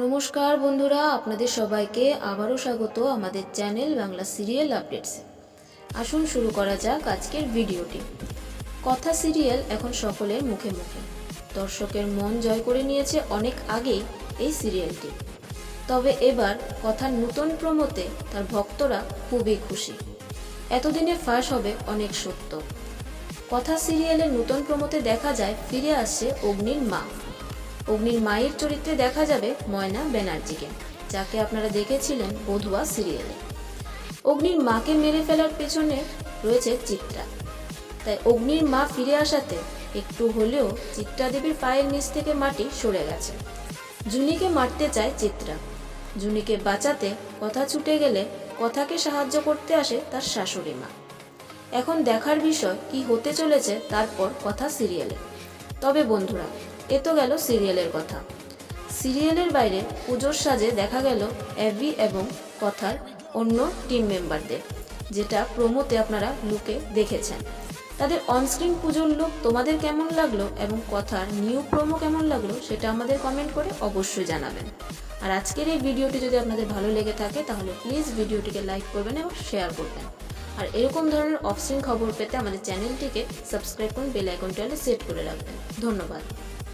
নমস্কার বন্ধুরা, আপনাদের সবাইকে আবারও স্বাগত আমাদের চ্যানেল বাংলা সিরিয়াল আপডেটস। আসুন শুরু করা যাক আজকের ভিডিওটি। কথা সিরিয়াল এখন সকলের মুখে মুখে। দর্শকের মন জয় করে নিয়েছে অনেক আগেই এই সিরিয়ালটি। তবে এবার কথার নতুন প্রমোতে তার ভক্তরা খুবই খুশি। এতদিনে ফাঁস হবে অনেক সত্য। কথা সিরিয়ালের নতুন প্রমোতে দেখা যায়, ফিরে আসছে অগ্নির মা। অগ্নির মায়ের চরিত্রে দেখা যাবে ময়না ব্যানার্জিকে, যাকে আপনারা দেখেছিলেন বধুয়া সিরিয়ালে। অগ্নির মাকে মেরে ফেলার পেছনে রয়েছে চিত্রা। তাই অগ্নির মা ফিরে আসাতে একটু হলেও চিত্রা দেবীর পায়ের নিচ থেকে মাটি সরে গেছে। জুনিকে মারতে চায় চিত্রা। জুনিকে বাঁচাতে কথা ছুটে গেলে কথাকে সাহায্য করতে আসে তার শাশুড়ি মা। এখন দেখার বিষয় কি হতে চলেছে তারপর কথা সিরিয়ালে। তবে বন্ধুরা এ তো গেল সিরিয়ালের কথা। সিরিয়ালের বাইরে পুজোর সাজে দেখা গেল অ্যাবি এবং কথার অন্য টিম মেম্বারদের, যেটা প্রোমোতে আপনারা লুকে দেখেছেন। তাদের অনস্ক্রিন পুজোর লুক তোমাদের কেমন লাগল এবং কথার নিউ প্রোমো কেমন লাগল সেটা আমাদের কমেন্ট করে অবশ্যই জানাবেন। আর আজকের এই ভিডিওটি যদি আপনাদের ভালো লেগে থাকে, তাহলে প্লিজ ভিডিওটিকে লাইক করবেন এবং শেয়ার করবেন। আর এরকম ধরনের অফস্ক্রিন খবর পেতে আমাদের চ্যানেলটিকে সাবস্ক্রাইব করুন বেল আইকনটি সেট করে রাখবেন। ধন্যবাদ।